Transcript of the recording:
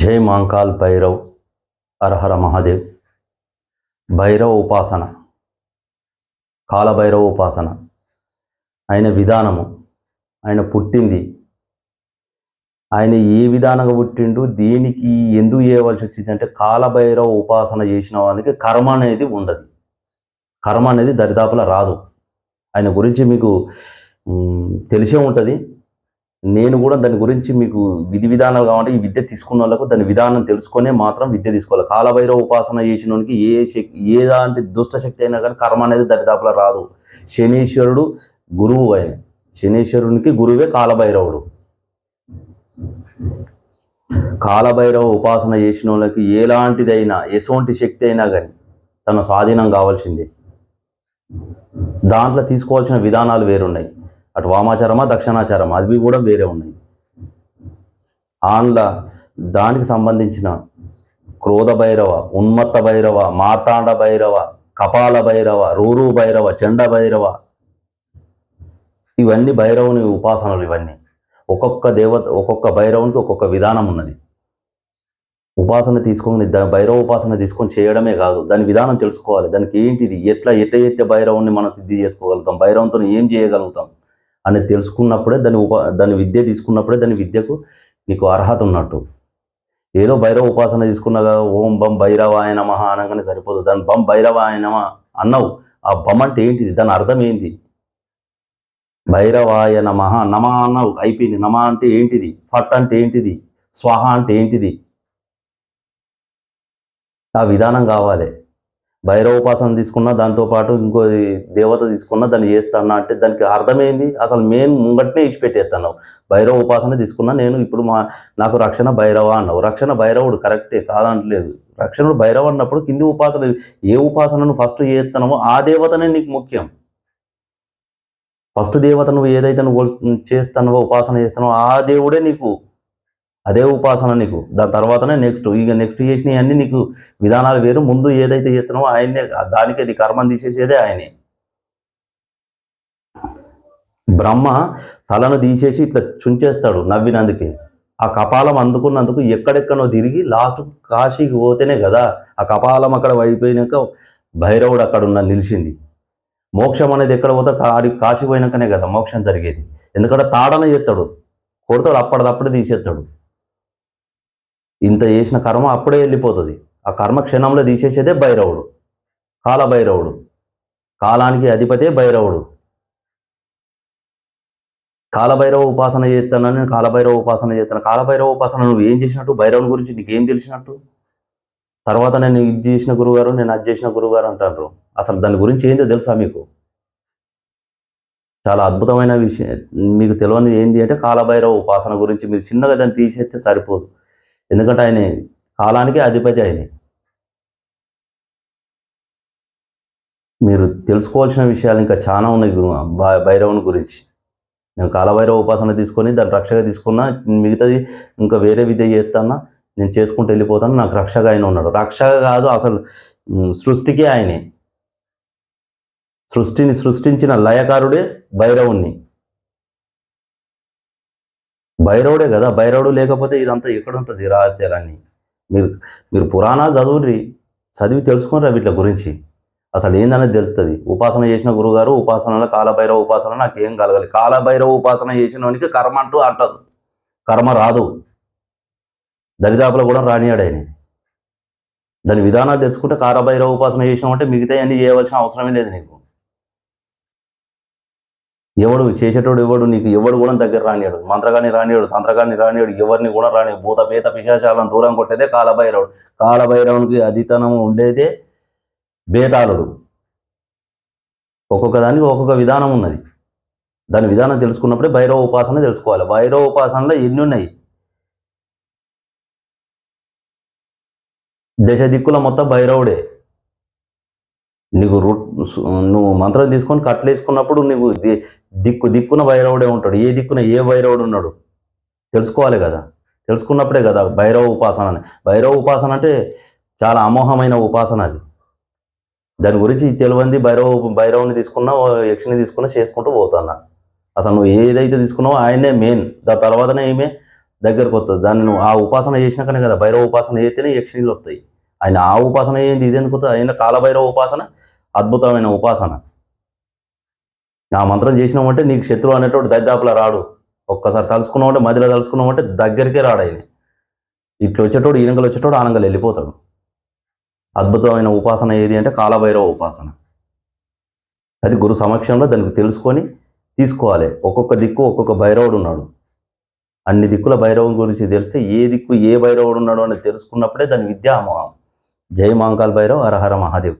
జై మాంకాల్ భైరవ్ అర్హర మహాదేవ్. భైరవ ఉపాసన కాలభైరవ ఉపాసన. ఆయన విధానము ఆయన పుట్టింది. ఆయన ఏ విధానంగా పుట్టిండు దేనికి ఎందుకు చేయవలసి వచ్చింది అంటే కాలభైరవ ఉపాసన చేసిన వాళ్ళకి కర్మ అనేది ఉండదు. కర్మ అనేది దరిదాపుల రాదు. ఆయన గురించి మీకు తెలిసే ఉంటుంది. నేను కూడా దాని గురించి మీకు విధి విధానాలు కావాలంటే ఈ విద్య తీసుకున్న వాళ్ళకు దాని విధానం తెలుసుకునే మాత్రం విద్య తీసుకోవాలి. కాలభైరవ ఉపాసన చేసిన వానికి ఏ శక్తి ఏ దుష్ట శక్తి అయినా కానీ కర్మ అనేది దరిదాపుల రాదు. శనీశ్వరుడు గురువు ఆయన శనీశ్వరునికి గురువే కాలభైరవుడు. కాలభైరవ ఉపాసన చేసిన వాళ్ళకి ఎలాంటిదైనా ఎటువంటి శక్తి అయినా కానీ తన స్వాధీనం కావాల్సిందే. దాంట్లో తీసుకోవాల్సిన విధానాలు వేరున్నాయి. అటు వామాచారమా దక్షిణాచారమా? అవి కూడా వేరే ఉన్నాయి. ఆన్ల దానికి సంబంధించిన క్రోధ భైరవ ఉన్మత్త భైరవ మార్తాండ భైరవ కపాల భైరవ రూరు భైరవ చండ భైరవ. ఇవన్నీ భైరవుని ఉపాసనలు ఇవన్నీ. ఒక్కొక్క దేవత ఒక్కొక్క భైరవునికి ఒక్కొక్క విధానం ఉన్నది. ఉపాసన తీసుకొని భైరవ ఉపాసన తీసుకొని చేయడమే కాదు దాని విధానం తెలుసుకోవాలి. దానికి ఏంటిది? ఎట్లా ఎట్లా ఎత్తే భైరవుని మనం సిద్ధి చేసుకోగలుగుతాం? భైరవంతో ఏం చేయగలుగుతాం? అని తెలుసుకున్నప్పుడే దాని ఉపా దాని విద్య తీసుకున్నప్పుడే దాని విద్యకు నీకు అర్హత ఉన్నట్టు. ఏదో భైరవ ఉపాసన తీసుకున్నాగా ఓం బం భైరవాయ నమః అనగానే సరిపోదు. దాని బం భైరవాయ నమ అన్నావు. ఆ బం అంటే ఏంటిది? దాని అర్థం ఏంటి భైరవాయ నమ నమ అన్నావు. అయిపోయింది. నమ అంటే ఏంటిది? ఫట్ అంటే ఏంటిది? స్వాహ అంటే ఏంటిది? ఆ విధానం కావాలి. భైరవ ఉపాసన తీసుకున్నా దాంతోపాటు ఇంకో దేవత తీసుకున్నా దాన్ని చేస్తానా అంటే దానికి అర్థమైంది. అసలు మెయిన్ ముంగట్నే ఇచ్చిపెట్టేస్తాను. భైరవ ఉపాసన తీసుకున్నా నేను ఇప్పుడు మా నాకు రక్షణ భైరవ అన్నావు. రక్షణ భైరవుడు కరెక్టే కాదంటలేదు. రక్షణుడు భైరవ అన్నప్పుడు కింది ఉపాసన ఏ ఉపాసనను ఫస్ట్ చేస్తున్నామో ఆ దేవతనే నీకు ముఖ్యం. ఫస్ట్ దేవత నువ్వు ఏదైతే నువ్వు చేస్తున్నావో ఉపాసన చేస్తున్నావో ఆ దేవుడే నీకు అదే ఉపాసన నీకు. దాని తర్వాతనే నెక్స్ట్ ఇక నెక్స్ట్ చేసినవి అన్నీ నీకు విధానాలు వేరు. ముందు ఏదైతే చేస్తున్నావో ఆయన్నే దానికే నీ కర్మం తీసేసేదే ఆయనే. బ్రహ్మ తలను తీసేసి ఇట్లా చుంచేస్తాడు నవ్వినందుకే. ఆ కపాలం అందుకున్నందుకు ఎక్కడెక్కడో తిరిగి లాస్ట్ కాశీకి పోతేనే కదా ఆ కపాలం అక్కడ అయిపోయినాక భైరవుడు అక్కడ ఉన్న నిలిచింది. మోక్షం అనేది ఎక్కడ పోతే కాడి కాశీ పోయినాకనే కదా మోక్షం జరిగేది. ఎందుకంటే తాడన చేస్తాడు. కొడతాడు అప్పటిదప్పుడు తీసేస్తాడు. ఇంత చేసిన కర్మ అప్పుడే వెళ్ళిపోతుంది. ఆ కర్మ క్షణంలో తీసేసేదే భైరవుడు. కాల భైరవుడు కాలానికి అధిపతే భైరవుడు. కాలభైరవ ఉపాసన చేస్తానని నేను కాలభైరవ ఉపాసన చేస్తాను. కాలభైరవ ఉపాసన నువ్వు ఏం చేసినట్టు? భైరవుని గురించి నీకేం తెలిసినట్టు? తర్వాత నేను ఇది చేసిన గురుగారు నేను అది చేసిన గురుగారు అంటారు. అసలు దాని గురించి ఏందో తెలుసా మీకు? చాలా అద్భుతమైన విషయం. మీకు తెలియని ఏంటి అంటే కాలభైరవ ఉపాసన గురించి మీరు చిన్నగా దాన్ని తీసేస్తే సరిపోదు. ఎందుకంటే ఆయన కాలానికి అధిపతి ఆయన. మీరు తెలుసుకోవాల్సిన విషయాలు ఇంకా చాలా ఉన్నాయి భై- భైరవుని గురించి. నేను కాలభైరవ ఉపాసన తీసుకొని దాన్ని రక్షగా తీసుకున్నా మిగతాది ఇంకా వేరే విద్య చేస్తానా నేను చేసుకుంటూ వెళ్ళిపోతాను నాకు రక్షగా ఆయన ఉన్నాడు. రక్షగా కాదు అసలు సృష్టికే ఆయనే. సృష్టిని సృష్టించిన లయకారుడే భైరవుణ్ణి. భైరవుడే కదా భైరవుడు లేకపోతే ఇదంతా ఎక్కడ ఉంటుంది రహస్యాలన్నీ? మీరు మీరు పురాణాలు చదువుర్రి చదివి తెలుసుకుని వీటి గురించి? అసలు ఏందనేది తెలుస్తుంది ఉపాసన చేసిన గురుగారు ఉపాసనలో కాలభైరవ ఉపాసన నాకు ఏం కలగాలి. కాలభైరవ ఉపాసన చేసిన వానికి కర్మ అంటూ అంటదు కర్మ రాదు. దరిదాపులో కూడా రానియాడు ఆయన. దాని విధానాలు తెలుసుకుంటే కాలభైరవ ఉపాసన చేసినామంటే మిగతా అన్ని చేయవలసిన అవసరమే లేదు నీకు. ఎవడు చేసేటోడు ఎవడు నీకు ఎవడు కూడా దగ్గర రానియాడు మంత్రగాని రానియాడు తంత్రగాని రానియాడు ఎవరిని కూడా రాని భూత పేత పిశాచాలను దూరం కొట్టేదే కాలభైరవుడు. కాలభైరవునికి అధితనం ఉండేదే బేతాళుడు. ఒక్కొక్క దానికి ఒక్కొక్క విధానం ఉన్నది. దాని విధానం తెలుసుకున్నప్పుడే భైరవ ఉపాసన తెలుసుకోవాలి. భైరవ ఉపాసనలో ఎన్ని ఉన్నాయి? దశ దిక్కుల మొత్తం భైరవుడే. నీకు రూట్ నువ్వు మంత్రం తీసుకొని కట్లేసుకున్నప్పుడు నీకు ది- దిక్కు దిక్కున భైరవుడే ఉంటాడు. ఏ దిక్కున ఏ భైరవుడు ఉన్నాడు? తెలుసుకోవాలి కదా. తెలుసుకున్నప్పుడే కదా భైరవ ఉపాసన అని. భైరవ ఉపాసన అంటే చాలా అమోహమైన ఉపాసన అది. దాని గురించి తెలివంది భైరవ భైరవుని తీసుకున్నా యక్షిని తీసుకున్నా చేసుకుంటూ పోతున్నా. అసలు నువ్వు ఏదైతే తీసుకున్నావో ఆయనే మెయిన్ దాని తర్వాతనే ఈమె దగ్గరకు వస్తుంది దాన్ని నువ్వు ఆ ఉపాసన చేసినాకనే కదా భైరవ ఉపాసన చేస్తేనే యక్షిణీలు వస్తాయి ఆయన ఆ ఉపాసన ఏంది? ఇది ఎందుకు ఆయన కాలభైరవ ఉపాసన? అద్భుతమైన ఉపాసన. ఆ మంత్రం చేసినామంటే నీకు శత్రువు అనేటోడు దరిదాపులా రాడు. ఒక్కసారి తలుసుకున్నామంటే మధ్యలో తలుసుకున్నామంటే దగ్గరికే రాడు ఆయన. ఇట్లా వచ్చేటోడు ఈనంగలు వచ్చేటోడు ఆనంగలు వెళ్ళిపోతాడు. అద్భుతమైన ఉపాసన ఏది అంటే కాలభైరవ ఉపాసన. అది గురు సమక్షంలో దానికి తెలుసుకొని తీసుకోవాలి. ఒక్కొక్క దిక్కు ఒక్కొక్క భైరవుడు ఉన్నాడు. అన్ని దిక్కుల భైరవం గురించి తెలిస్తే ఏ దిక్కు ఏ భైరవుడు ఉన్నాడు అని తెలుసుకున్నప్పుడే దాని విద్య జై మాంకాల్ భైరవ్ హరహర మహాదేవ్.